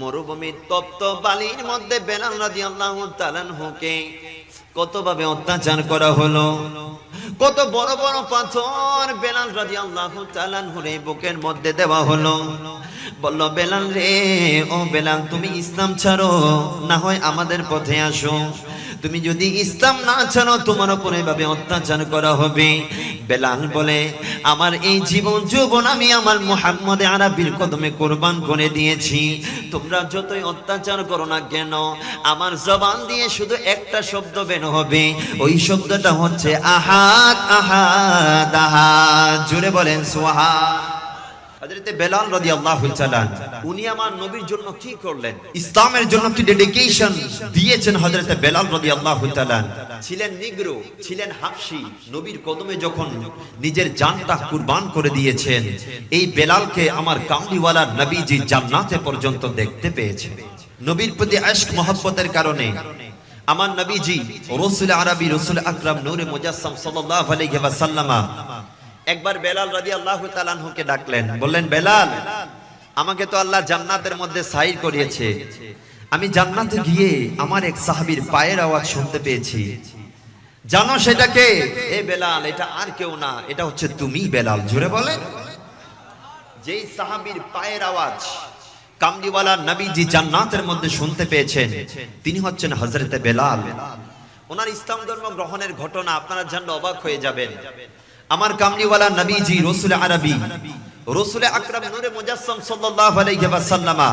মরুভূমির তপ্ত বালির মধ্যে বেলাল রাদিয়াল্লাহু তাআলাকে কতভাবে অত্যাচার করা হলো? কত বড় বড় পাথর বেলাল রাদিয়াল্লাহু তাআলার বুকের মধ্যে দেওয়া হলো। বলল, বেলাল রে, ও বেলাল, তুমি ইসলাম ছাড়ো, না হয় আমাদের পথে আসো। তুমি যদি ইসলাম না ছাড়ো তোমার উপর এভাবে অত্যাচার করা হবে। বেলাল বলে, আমার এই জীবন যৌবন আমি আমার মোহাম্মদ আরবির কদমে কোরবান করে দিয়েছি। তোমরা যতই অত্যাচার করো না কেন, আমার জবান দিয়ে শুধু একটা শব্দ বের হবে। ওই শব্দটা হচ্ছে আহাত আহাদ আহাদ জুড়ে বলেন সোহা বেলাল আমার কামলিওয়ালা নবীজি জান্নাতে পর্যন্ত দেখতে পেয়েছে। নবীর প্রতি আশক মহব্বতের কারণে আমার নবীজি রসুল আরবি রসুল আকরাম নূরে ওয়াসাল্লামা একবার বেলাল রাজি আল্লাহ তালানহুকে ডাকলেন, বললেন, বেলাল, আমাকে তো আল্লাহ জান্নাতের মধ্যে সাইর করিয়েছে। আমি জান্নাতে গিয়ে আমার এক সাহাবীর পায়ের আওয়াজ শুনতে পেয়েছি। জানো সেটাকে এ বেলাল, এটা আর কেউ না, এটা হচ্ছে তুমি, বেলাল। জুড়ে বলে যেই সাহাবীর পায়ের আওয়াজ কামলিওয়ালা নবীজি জান্নাতের মধ্যে শুনতে পেয়েছেন, তিনি হচ্ছেন হযরতে বেলাল। ওনার ইসলাম ধর্ম গ্রহণের ঘটনা আপনারা জানলে অবাক হয়ে যাবেন। আমার কামলিওয়ালা নবীজি রসুল আরবি, রসুল আকরাম নূরে মুজাসসাম সাল্লাল্লাহু আলাইহি ওয়াসাল্লামা,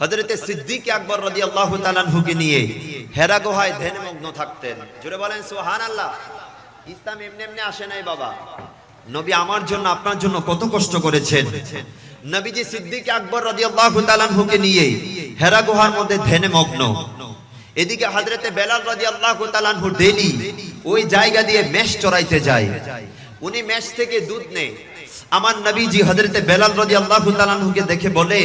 হযরতে সিদ্দিক আকবর রাদিয়াল্লাহু তাআলা হুকে নিয়ে হেরা গুহায় ধ্যানমগ্ন থাকতেন। জোরে বলেন, সুবহানাল্লাহ। ইসলাম এমনি এমনি আসে নাই বাবা। নবী আমার জন্য, আপনার জন্য কত কষ্ট করেছেন। নবীজি সিদ্দিক আকবর রাদিয়াল্লাহু তাআলা হুকে নিয়ে হেরা গুহার মধ্যে ধ্যানমগ্ন। এদিকে হযরতে বেলাল রাদিয়াল্লাহু তাআলা হু ডেলি ওই জায়গা দিয়ে মেষ চড়াইতে যায়। উনি মেষ থেকে দুধ নেয়। আমার নবীজি হযরতে বেলাল রাদিয়াল্লাহু তাআলা হুকে দেখে বলে,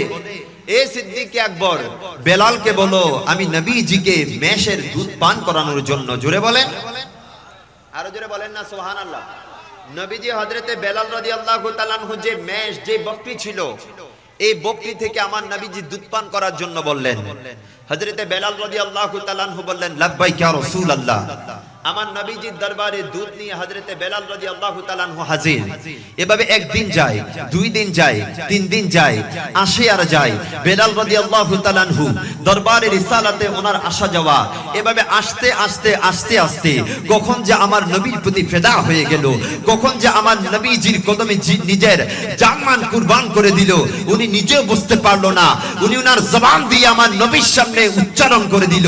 এ সিদ্দিক আকবর, বেলালকে বলো, আমি নবীজিকে মেষের দুধ পান করানোর জন্য। জোরে বলেন আরও জোরে বলেন না, সুবহানাল্লাহ। নবীজি হযরতে বেলাল রাদিয়াল্লাহু আল্লাহ আনহু যে মেষ যে বকরি ছিল, এই বকরি থেকে আমার নবীজি দুধ পান করার জন্য বললেন। হযরতে বেলাল রাদিয়াল্লাহু তাআলা আনহু বললেন, লাব্বাইক ইয়া রাসূলুল্লাহ। আমার নবীজির দরবারে দুধ নিয়ে হযরতে বেলাল রাদিয়াল্লাহু তাআলা আনহু হাজির। এভাবে একদিন যায়, দুই দিন যায়, তিন দিন যায়, আসে আর যায়। বেলাল রাদিয়াল্লাহু তাআলা আনহু দরবারে রিসালাতে ওনার আসা যাওয়া। এভাবে আসতে আসতে আসতে আসতে কখন যে আমার নবীর প্রতি ফেদা হয়ে গেল, কখন যে আমার নবীজির কদমে নিজের জামান কুরবান করে দিল, উনি নিজেও বুঝতে পারল না। উনি ওনার জবান দিয়ে আমার নবীর সামনে উচ্চারণ করে দিল,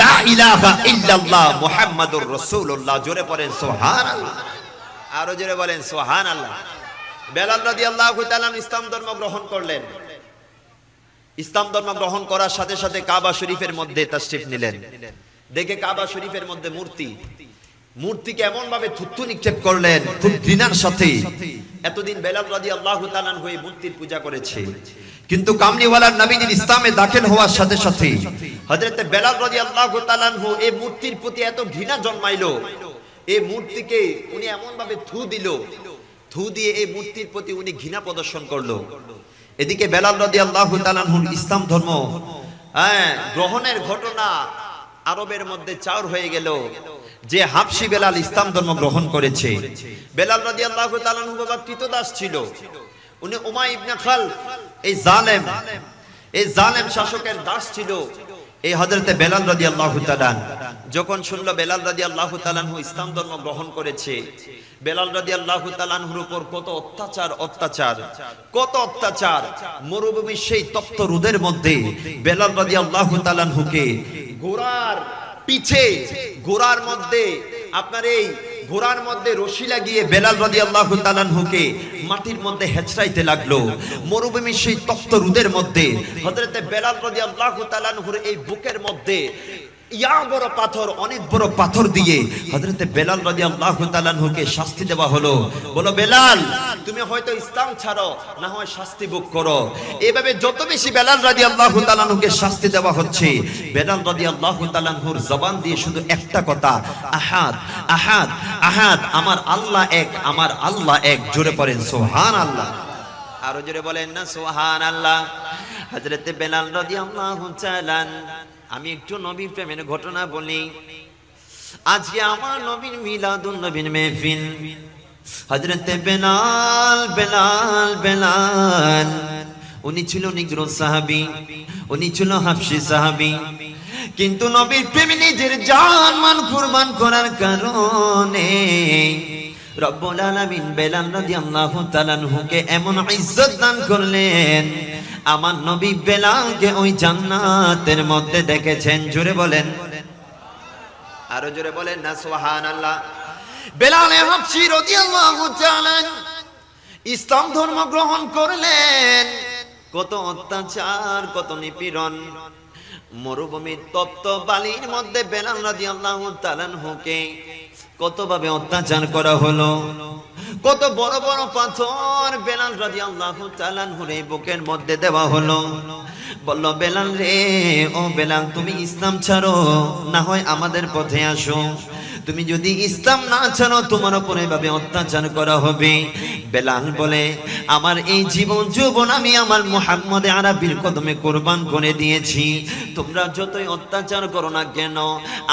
লা ইলাহা ইল্লাল্লাহ মুহাম্মাদুর রাসূলুল্লাহ, জোরে পড়েন সোহান আল্লাহ আরও জোরে বলেন সোহান আল্লাহ বেলাল রাজি আল্লাহ ইসলাম ধর্ম গ্রহণ করলেন। ইসলাম ধর্ম গ্রহণ করার সাথে সাথে কাবা শরীফের মধ্যে তাশরিফ নিলেন। দেখে কাবা শরীফের মধ্যে মূর্তি। মূর্তিকে এমন ভাবে থুত্তু নিক্ষেপ করলেন, খুব ঘৃণার সাথে। এতদিন বেলাল রাজি আল্লাহ তালান হয়ে মূর্তির পূজা করেছে। কিন্তু কামলিওয়ালার নবীজির ইসলামে দাখিল হওয়ার সাথে সাথে হযরতে বেলাল রাজি আল্লাহ তালানহু এই মূর্তির প্রতি এত ঘৃণা জন্মাইলো। এই মূর্তিকে উনি এমন ভাবে থু দিল, থু দিয়ে এই মূর্তির প্রতি উনি ঘৃণা প্রদর্শন করল। এদিকে বেলাল রাদি আল্লাহ তালানহুর ইসলাম ধর্ম হ্যাঁ গ্রহণের ঘটনা আরবের মধ্যে চাউর হয়ে গেল। যে হাফসি বেলাল ইসলাম ধর্ম গ্রহণ করেছে। বেলাল রাদি আল্লাহ বাবা কৃতদাস ছিল। উনি উমাই ইবনে খাল এই জালেম এই জালেম শাসকের দাস ছিল। এই হজরতে বেলাল রাদি আল্লাহ যখন শুনলো বেলাল রাদি আল্লাহ তালানহু ইসলাম ধর্ম গ্রহণ করেছে, বেলাল রাদি আল্লাহ তালানহুর উপর কত অত্যাচার অত্যাচার, কত অত্যাচার। মরুভূমির সেই তপ্ত রোদের মধ্যে বেলাল রাদি আল্লাহ তালানহুকে ঘোড়ার পিছে ঘোড়ার মধ্যে, আপনার এই ঘোড়ার মধ্যে রশি লাগিয়ে বেলাল রাজি আল্লাহ তালানহুকে মাটির মধ্যে হেঁচড়াইতে লাগল। মরুভূমি সেই তপ্ত রুদের মধ্যে হজরতে বেলাল রাজি আল্লাহ এই বুকের মধ্যে শাস্তি দেওয়া হলো। বলো, বেলাল, তুমি হয়তো ইসলাম ছাড়ো, না হয় শাস্তি ভোগ করো। এভাবে যত বেশি বেলাল রাদিয়াল্লাহু তাআলাকে শাস্তি দেওয়া হচ্ছে, বেলাল রাদিয়াল্লাহু তাআলার জবান দিয়ে শুধু একটা কথা, আহাদ আহাদ আহাদ, আমার আল্লাহ এক, আমার আল্লাহ এক, জোরে পড়েন সোহান আল্লাহ আরও জোরে বলেন না, সুবহানাল্লাহ। হজরতে বেলাল রাদিয়াল্লাহু তাআলা আমি একটু নবীর প্রেমের ঘটনা বলি। আজকে আমার নবীর মিলাদুন নবীর মেহফিল। হজরতে বেলাল বেলাল বেলাল। উনি ছিল নিগ্র সাহাবি, উনি ছিল হাফসি সাহাবি। কিন্তু নবীর প্রেমে নিজের জান মান কুরবান করার কারণে রব্বুল আলামিন বেলাল রাদিয়াল্লাহু তাআলা কে এমন ইজ্জত দান করলেন, আমার নবী বেলালকে ওই জান্নাতের মধ্যে দেখেছেন। জোরে বলেন। আরও জোরে বলেন না, সুবহানাল্লাহ। বেলালে হাবশি রাদিয়াল্লাহু তাআলা ইসলাম ধর্ম গ্রহণ করলেন। কত অত্যাচার, কত নিপীড়ন। মরুভূমির তপ্ত বালির মধ্যে বেলাল রাদিয়াল্লাহু তাআলা হুকে কতভাবে অত্যাচার করা হলো? কত বড় বড় পাথর বেলাল লাফোর চালান হুরে বুকের মধ্যে দেওয়া হলো। বলল, বেলাল রে, ও বেলাল, তুমি ইসলাম ছাড়ো, না হয় আমাদের পথে আসো। তুমি যদি ইসলাম না ছাড়ো তোমার উপরে ভাবে অত্যাচার করা হবে। বেলাল বলে, আমার এই জীবন যৌবন আমি আমার মোহাম্মদে আরবির কদমে কোরবান করে দিয়েছি। তোমরা যতই অত্যাচার করো না কেন,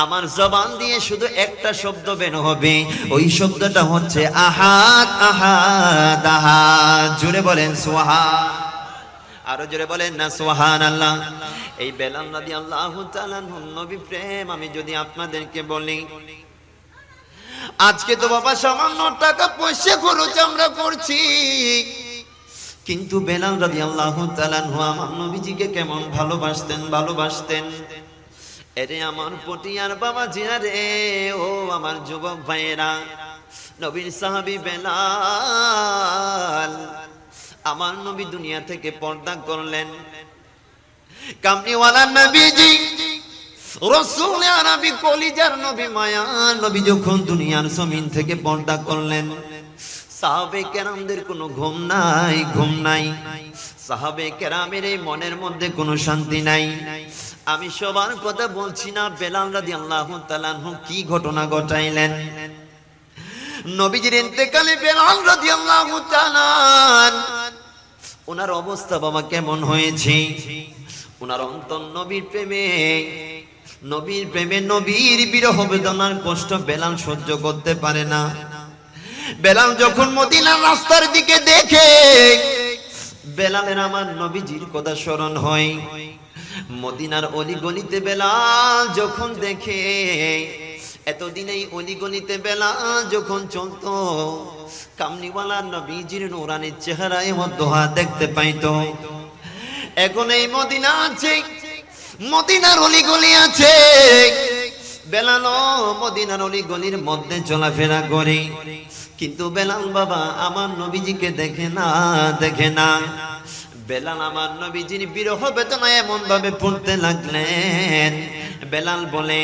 আমার জবান দিয়ে শুধু একটা শব্দ বের হবে। ওই শব্দটা হচ্ছে, আহাত আহাত আহাত। জুড়ে বলেন সোহা আরও জোরে বলেন না সোহান আল্লাহ এই বেলাল নদী আল্লাহ নবী প্রেম, আমি যদি আপনাদেরকে বলি আজকে তো বাবা সামান্য টাকা পয়সা খরচ আমরা করছি। কিন্তু বেলাল রাদি আল্লাহ আমার নবীজিকে কেমন ভালোবাসতেন ভালোবাসতেন? এরে আমার পটিয়ার বাবা জিয়া রে, ও আমার যুবক ভাইয়েরা, নবীর সাহাবী বেলাল, আমার নবী দুনিয়া থেকে পর্দা করলেন। কামনিওয়ালা নবীজি রসুল আরবি কলিজার নবী মায়া, নবী যখন দুনিয়ার জমিন থেকে পর্দা করলেন, সাহাবে কেরামদের কোনো ঘুম নাই ঘুম নাই। সাহাবে কেরামের এই মনের মধ্যে কোনো শান্তি নাই। আমি সবার কথা বলছি না, বেলাল রাদি আল্লাহ তালানহু কি ঘটনা ঘটাইলেন? নবীজির ইন্তেকালে বেলাল রাদি আল্লাহ ওনার অবস্থা বাবা কেমন হয়েছে? ওনার অন্তর নবীর প্রেমে নবীর প্রেমে নবীর বিরহ বেদনার কষ্ট বেলাল সহ্য করতে পারে না। বেলাল যখন মদিনার রাস্তার দিকে দেখে, বেলালের আমার নবীজির কথা স্মরণ হয়। মদিনার অলি গলিতে বেলাল যখন দেখে, এতদিন এই অলি গলিতে বেলাল যখন চলতো কামনিওয়ালা নবীজির নুরানির চেহারায় মধ্যহা দেখতে পাইতো। এখন এই মদিনা আছে মদিনার অলি গলি আছে। বেলাল, মদিনার অলি গলির মধ্যে চলাফেরা করে। কিন্তু বেলাল বাবা আমার নবীজিকে দেখে না দেখে না। বেলাল আমার নবীজির বিরহ বেদনা এমন ভাবে পড়তে লাগলেন, বেলাল বলে,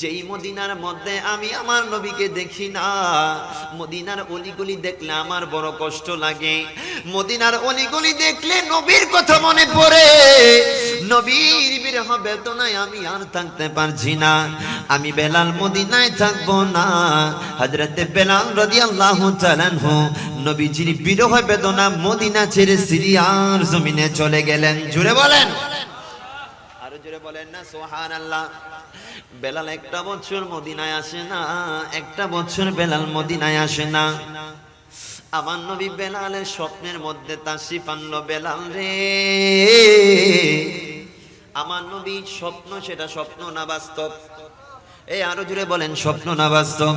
যেই মদিনার মধ্যে আমি আমার নবীকে দেখি না, মদিনার অলিগলি দেখলে আমার বড় কষ্ট লাগে। মদিনার অলিগলি দেখলে নবীর কথা মনে পড়ে। নবীর বিরহ বেদনায় আমি আর থাকতে পারছি না। আমি বেলাল মদিনায় থাকব না। হজরতে বেলাল রাদিয়াল্লাহু তাআলাহু নবীজির বিরহ বেদনা মদিনা ছেড়ে সিরিয়ার জমিনে চলে গেলেন। জুড়ে বলেন। আরও জোরে বলেন না সোহান আল্লাহ বেলাল একটা বছর মদিনায় আসে না, একটা বছর বেলাল মদিনায় আসে না। আমার নবী বেলালের স্বপ্নের মধ্যে তাসি পানল বেলাল রে। আমার নবীর স্বপ্ন সেটা স্বপ্ন না বাস্তব। এই আরও জুড়ে বলেন, স্বপ্ন না বাস্তব।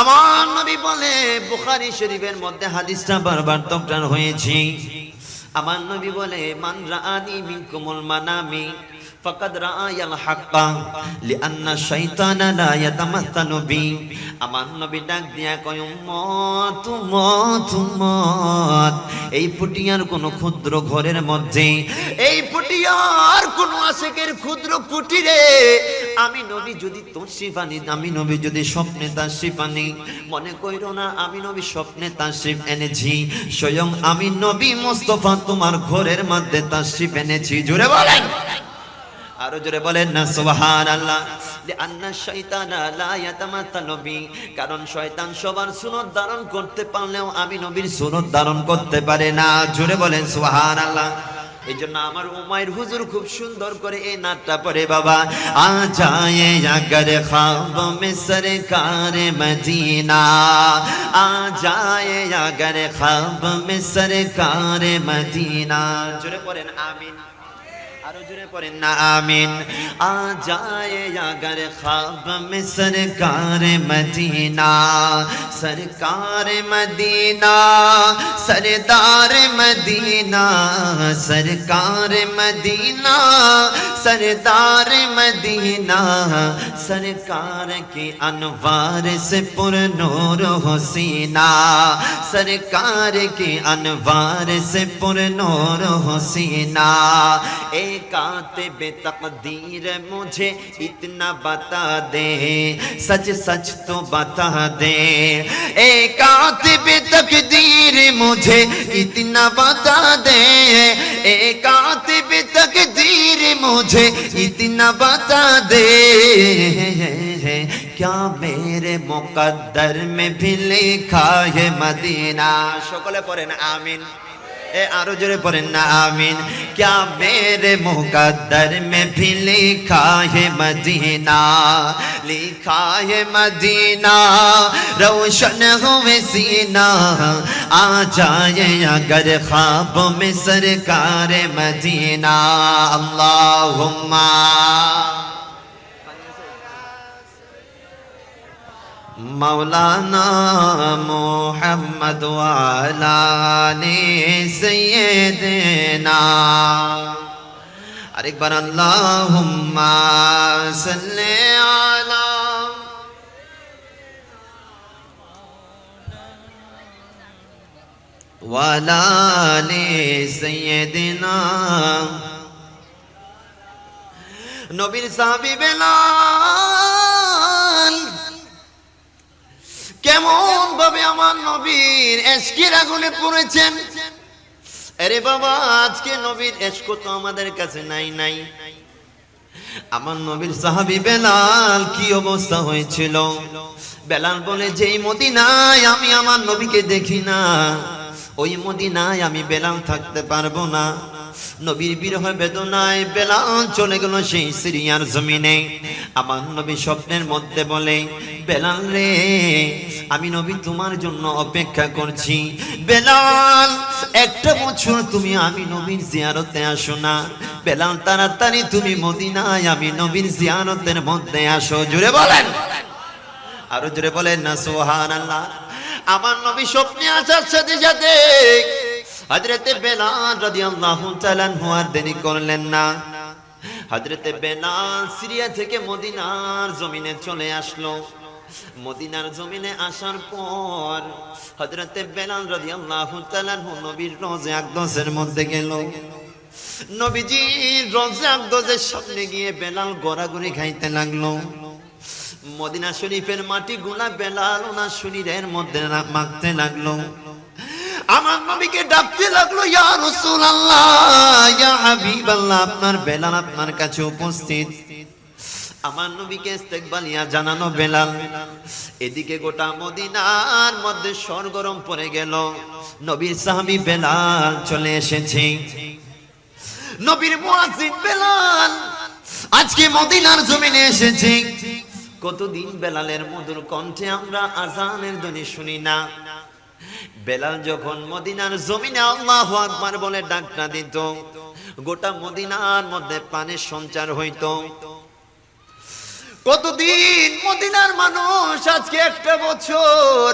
আমার নবী বলে, বুখারী শরীফের মধ্যে হাদিসটা বারবার তকরার হয়েছে। আমার নবী বলে, মান রাআনি মিনকুমুল মানামি, ফাকাদ রাআয়াল হাক্কা, লিআন্না শাইতানা লা ইয়াতামাত্তানু বি। আমার নবী ডাক দিয়া কয়, উম্মত উম্মত উম্মত। এই পুটিয়ার কোন ক্ষুদ্র ঘরের মধ্যে, এই পুটিয়ার কোন আশেকের ক্ষুদ্র কুটিরে আমি নবী যদি তোর শিফানি, আমি নবী যদি স্বপ্নে তার শিফানি। মনে কইরো না, আমি নবী স্বপ্নে তার শিফ এনেছি। স্বয়ং আমি নবী মোস্তফা তোমার ঘরের মধ্যে তার শিফ এনেছি। জুড়ে বলেন। আরও জোরে বলেন না সুবহান আল্লাহ কারণ শয়তান সবার সুনত ধারণ করতে পারলেও আমি নবীর সুনত ধারণ করতে পারে না। জোরে বলেন সুবহান আল্লাহ এই জন্য আমার উমায়ের হুজুর খুব সুন্দর করে এই নাটটা পড়ে, বাবা। আ যায় আগর খাব মে সরকার মদিনা। আ যায় আগর খাব মে সরকার মদিনা। জোরে পড়েন, আমিন। आरो जुरे आमीन। आ जाए अगर ख्वाब में सरकार मदीना सरकार मदीना, सरदार मदीना, सरकार मदीना, सरदार मदीना, सरकार के अनवार से पुर नूर हुसीना, सरकार के अनवार से पुर नूर हुसीना। ए कातिब तकदीर मुझे इतना बता दे सच सच तो बता दे एक कातिब तकदीर मुझे इतना बता दे एक कातिब तकदीर मुझे इतना बता दे क्या मेरे मुकद्दर में भी लिखा है मदीना সকলে পড়েন আমিন এ আরো জোরে পড়েন না আমিন क्या मेरे मुकद्दर में भी लिखा है मदीना लिखा है मदीना रोशन हुए सीना आ जाए अगर ख्वाब में सरकार मदीना अल्लाहुम्मा مولانا محمد وعلى سيدنا. আরেকবার আল্লাহুম্মা সাল্লি আলা ওয়ালা আলি সাইয়্যিদিনা। নবীর সাহাবী বেলাল কেমন ভাবে আমার নবীর এসকির আগুনে পড়েছেন? আরে বাবা, আজকে নবীর এশক তো আমাদের কাছে নাই নাই। আমার নবীর সাহাবি বেলাল কি অবস্থা হয়েছিল? বেলাল বলে, যেই মদিনায় আমি আমার নবীকে দেখি না ওই মদিনায় আমি বেলাল থাকতে পারব না। নবীর বিরহ বেদনায় বেলাল চলে গেল সেই সিরিয়ার জমিনে। আমার নবী স্বপ্নের মধ্যে বলে, বেলাল রে, আমি নবী তোমার জন্য অপেক্ষা করছি। বেলাল, একটা বছর তুমি আমি নবীর জিয়ারতে আসো না। বেলাল, তাড়াতাড়ি তুমি মদিনায় আমি নবীর জিয়ারতের মধ্যে আসো। জুড়ে বলেন। আরও জোরে বলেন না সোহান আল্লাহ আমার নবী স্বপ্নে আসার সাথে সাথে হজরতে বেলাল রাদিয়াল্লাহু তাআলা আর দেরি করলেন না। হজরতে বেলাল সিরিয়া থেকে মদিনার জমিনে চলে আসলো। মদিনার জমিনে আসার পর হজরতে বেলাল রাদিয়াল্লাহু তাআলা নবীর রোজে আকদসের মধ্যে গেল। নবীজির রোজে আকদসের সামনে গিয়ে বেলাল গড়াগড়ি খাইতে লাগল। মদিনা শরীফের মাটি গুলা বেলাল ওনার শরীরের মধ্যে মাখতে লাগল। আমার নবীকে ডাকতে লাগল, ইয়া রাসূলুল্লাহ, ইয়া হাবিবাল্লাহ, আপনার বেলাল আপনার কাছে উপস্থিত। আমার নবীকে ইস্তেকবালিয়া জানানো বেলাল। এদিকে গোটা মদিনার মধ্যে সরগরম পড়ে গেল। নবীর সাহাবী বেলাল চলে এসেছে। নবীর মুয়াজ্জিন বেলাল আজকে মদিনার জমিনে এসেছে। কতদিন বেলালের মধুর কণ্ঠে আমরা আজানের ধ্বনি শুনি না। বেলাল যখন মদিনার জমিনে আল্লাহ আকবার বলে ডাকটা দিত, গোটা মদিনার মধ্যে পানের সঞ্চার হইতো। কতদিন মদিনার মানুষ আজকে একটা বছর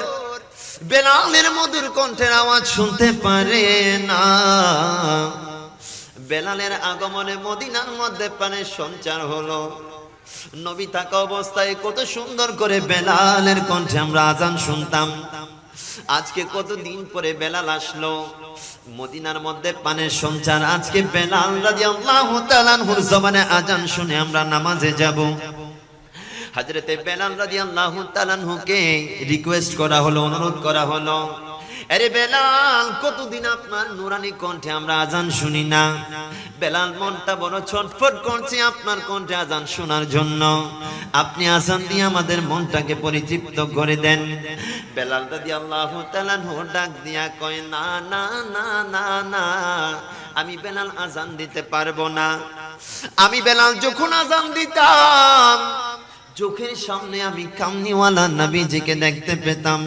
বেলালের মধুর কণ্ঠের আওয়াজ শুনতে পারে না। বেলালের আগমনে মদিনার মধ্যে পানের সঞ্চার হলো। নবী থাকা অবস্থায় কত সুন্দর করে বেলালের কণ্ঠে আমরা আজান শুনতাম। আজকে কত দিন পরে বেলাল আসলো। মদিনার মধ্যে পানের সঞ্চার। আজকে বেলাল রাদিয়াল্লাহু তাআলার জবানে আজান শুনে আমরা নামাজে যাব। হযরতে বেলাল রাদিয়াল্লাহু তাআলাকে রিকোয়েস্ট করা হলো, অনুরোধ করা হলো। আরে বেলাল, কতদিন আপনার নুরানি কণ্ঠে আমরা আজান শুনি না? বেলাল, মনটা বড় ছটফট করছে আপনার কণ্ঠে আজান শোনার জন্য। আপনি আজান দিয়ে আমাদের মনটাকে পরিতৃপ্ত করে দেন। বেলাল দাদি আল্লাহ তালানহু ডাক দিয়া কয়, না না না না না, আমি বেলাল আজান দিতে পারব না। আমি বেলাল যখন আজান দিতাম, চোখের সামনে আমি কামনিওয়ালা নবীজিকে দেখতে পেতাম।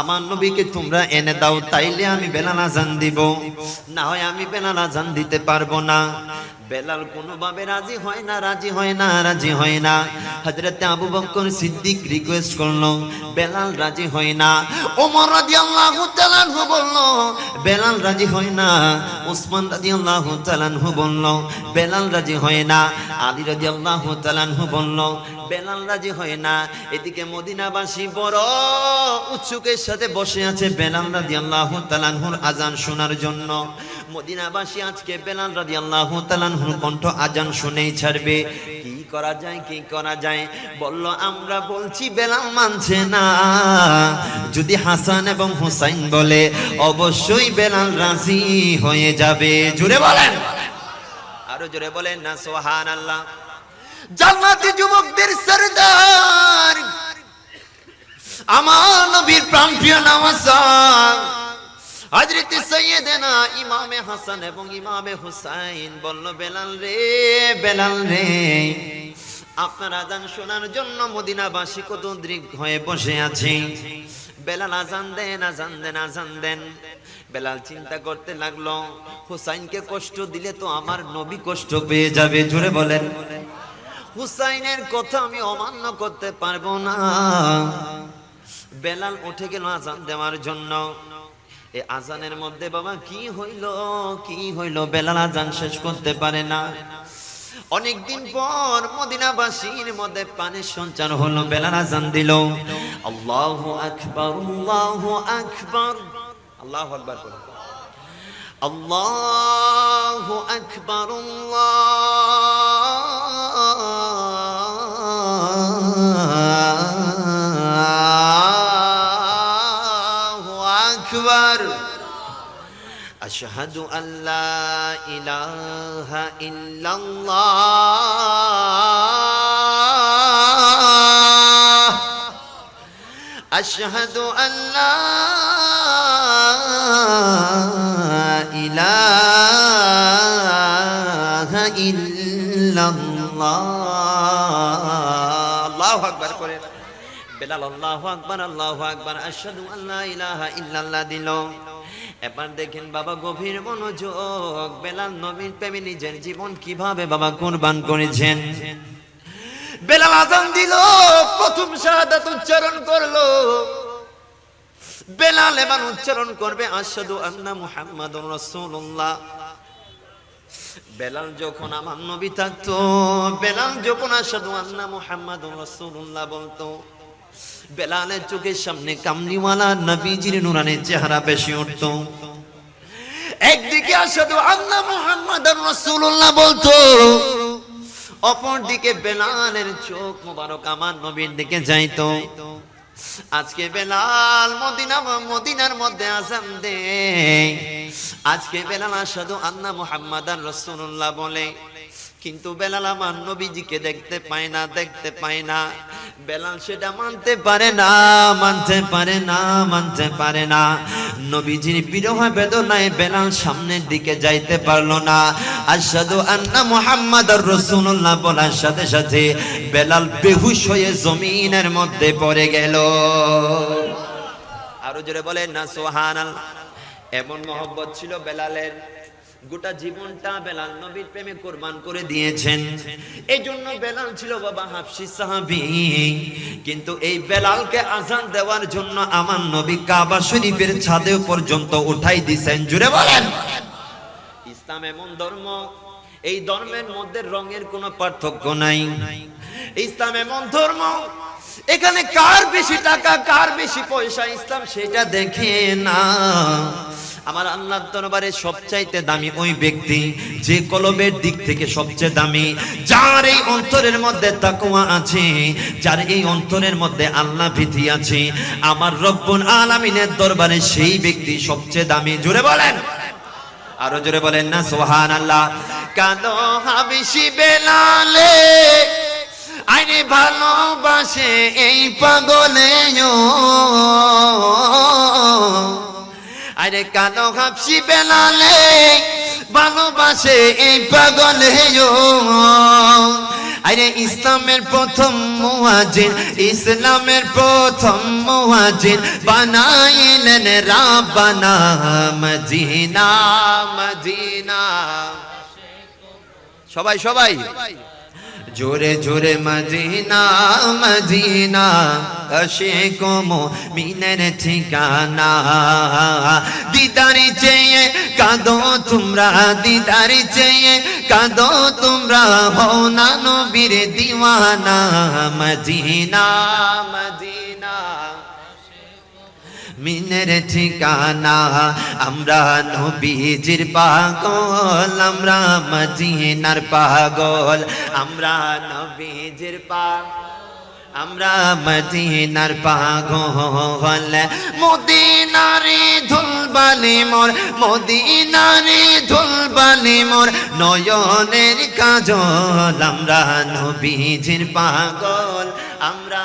আমার নবীকে তোমরা এনে দাও, তাইলে আমি বেলাল আজান দিব। না হয় আমি বেলাল আজান দিতে পারব না। বেলাল কোনোভাবে রাজি হয় না, রাজি হয় না, রাজি হয় না। হযরতে আবু বকর সিদ্দিক রিকোয়েস্ট করল, বেলাল রাজি হয় না। ওমর রাদিয়াল্লাহু তাআলা আনহু বলল, বেলাল রাজি হয় না। ওসমান রাদিয়াল্লাহু তাআলা আনহু বলল, বেলাল রাজি হয় না। আলী রাদিয়াল্লাহু তাআলা আনহু বলল, বেলাল রাজি হয় না। এদিকে মদিনাবাসী বড় উৎসুকের সাথে বসে আছে বেলাল রাদিয়াল্লাহু তাআলা আনহুর আজান শোনার জন্য। মদিনাবাসী আজকে বেলাল রাদিয়াল্লাহু তাআলা আনহুর কণ্ঠ আজান শুনেই ছাড়বে। কি করা যায়, কি করা যায়? বলল, আমরা বলছি বেলাল মানছে না। যদি হাসান এবং হুসাইন বলে, অবশ্যই বেলাল রাজি হয়ে যাবে। জুড়ে বলেন। আরও জোরে বলেন না সোহান আল্লাহ জান্নাতি যুবকদের সরদার আমার নবীর প্রাণপ্রিয় নামাজান, হযরত সৈয়দনা ইমামে হাসান এবং ইমামে হুসাইন বলল, বেলাল রে বেলাল রে, আপনার আজান শোনার জন্য মদিনাবাসী কত হয়ে বসে আছে। বেলাল, আজান দেন আজান দেন আজান দেন। বেলাল চিন্তা করতে লাগল, হুসাইনকে কষ্ট দিলে তো আমার নবী কষ্ট পেয়ে যাবে জুড়ে বলেন। হুসাইনের কথা আমি অমান্য করতে পারব না। বেলাল উঠে গেল আজান দেওয়ার জন্য। এ আজানের মধ্যে, বাবা, কি হইল? কি হইল? বেলাল আজান শেষ করতে পারে না। অনেকদিন পর মদিনাবাসীর মধ্যে পানি সঞ্চার হলো, বেলাল আজান দিল। আল্লাহ আকবর আল্লাহ আকবর। আল্লাহ আকবর বলো আল্লাহ আকবর, আল্লাহ أشهد أن لا إله إلا الله أشهد أن لا إله إلا الله الله أكبر করেন বেলাল আল্লাহু আকবার আল্লাহু আকবার আশহাদু আল্লা ইলাহা ইল্লাল্লাহ দিল এবার দেখেন বাবা গভীর মনোযোগ। বেলাল নবীর প্রেমে নিজের জীবন কীভাবে বাবা কুরবান করেছেন? বেলাল আজান দিল, প্রথম শাহাদাত উচ্চারণ করল। বেলাল এবার উচ্চারণ করবে, আশহাদু আন্না মুহাম্মাদুর রাসূলুল্লাহ। বেলাল যখন আমার নবী থাকতো, বেলাল যখন আশহাদু আন্না মুহাম্মাদুর রাসূলুল্লাহ বলতো বেলালের চোখের সামনে কামলিওয়ালা নবীজির নুরানের চেহারা বেশি উঠতো। একদিকে আশহাদু আন্না মুহাম্মাদুর রাসূলুল্লাহ বলতো, অপরদিকে বেলালের চোখ মোবারক আমার নবীর দিকে যাইতো। আজকে বেলাল মদিনা মদিনার মধ্যে আজান দে। আজকে বেলাল আসাদু আন্না মুহাম্মাদান রাসূলুল্লাহ বলে কিন্তু বেলাল আমার নবীজিকে দেখতে পায় না, দেখতে পায় না। বেলাল সেটা মানতে পারে না, মানতে পারে না, মানতে পারে না। নবীজির বিরহ বেদনায় বেলাল সামনের দিকে যাইতে পারল না। আশহাদু আন্না মুহাম্মাদার রাসূলুল্লাহ বলার সাথে সাথে বেলাল বেহুশ হয়ে জমিনের মধ্যে পড়ে গেল। আরও জোরে বলেন না, সুবহানাল্লাহ। এমন মহব্বত ছিল বেলালের। গোটা জীবনটা বেলাল নবীর প্রেমে কোরবান করে দিয়েছেন। এই জন্য বেলাল ছিল বাবা হাফসি সাহাবি। কিন্তু এই বেলালকে আজান দেওয়ার জন্য আমার নবী কাবা শরীফের ছাদে পর্যন্ত উঠাই দিছেন। জুড়ে বলেন। ইসলাম এমন ধর্ম, এই ধর্মের মধ্যে রঙের কোনো পার্থক্য নাই। ইসলাম এমন ধর্ম, এখানে কার বেশি টাকা, কার বেশি পয়সা, ইসলাম সেটা দেখে না। আমার আল্লাহ দরবারে সবচাইতে দামি ওই ব্যক্তি যে কলবের দিক থেকে সবচেয়ে দামি, যার এই অন্তরের মধ্যে তাকওয়া আছে, যার এই অন্তরের মধ্যে আল্লাহ ভীতি আছে। আমার রব্বুল আলামিনের দরবারে সেই ব্যক্তি সবচেয়ে দামি। জোরে বলেন। আরও জোরে বলেন না সোহান আল্লাহ কালো হাবিসি বেলালে আইনে ভালোবাসে এই পাগলে আরে কালো হাবসি বেলালে ভালোবাসে এই পাগলে আরে ইসলামের প্রথম মুয়াজিন ইসলামের প্রথম মুয়াজিন বানাইলেন রাব্বানা মদিনা মদিনা। সবাই সবাই। জোরে জোরে মদিনা মদিনা কশে কমো মিনের ঠিকানা। দিদারি চেয়ে কাঁদো তোমরা, দিদারি চেয়ে কাঁদো তোমরা হও না নবীর দিওয়ানা। Medina Medina. মিনের ঠিকানা। আমরা নবীজির পাগল, আমরা মদিনার পাগল। আমরা নবীজির পাগল, আমরা মদিনার পাগল। মদিনারে ধুলবালি মোর, মদিনারে ধুলবালি মোর, নয়নের কাজল। আমরা নবীজির পাগল, আমরা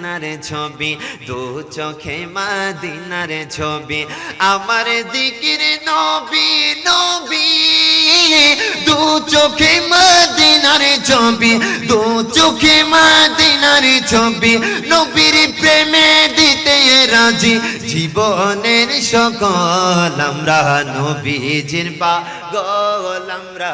মাদিনার ছবি, দু চোখে মাদিনার ছবি, আমার দিকের নবী নবী, দু চোখে মাদিনার ছবি, দু চোখে মাদিনার ছবি, নবীর প্রেমে দিতে রাজি, জীবনের সকল আমরা নবীজির পাগল আমরা।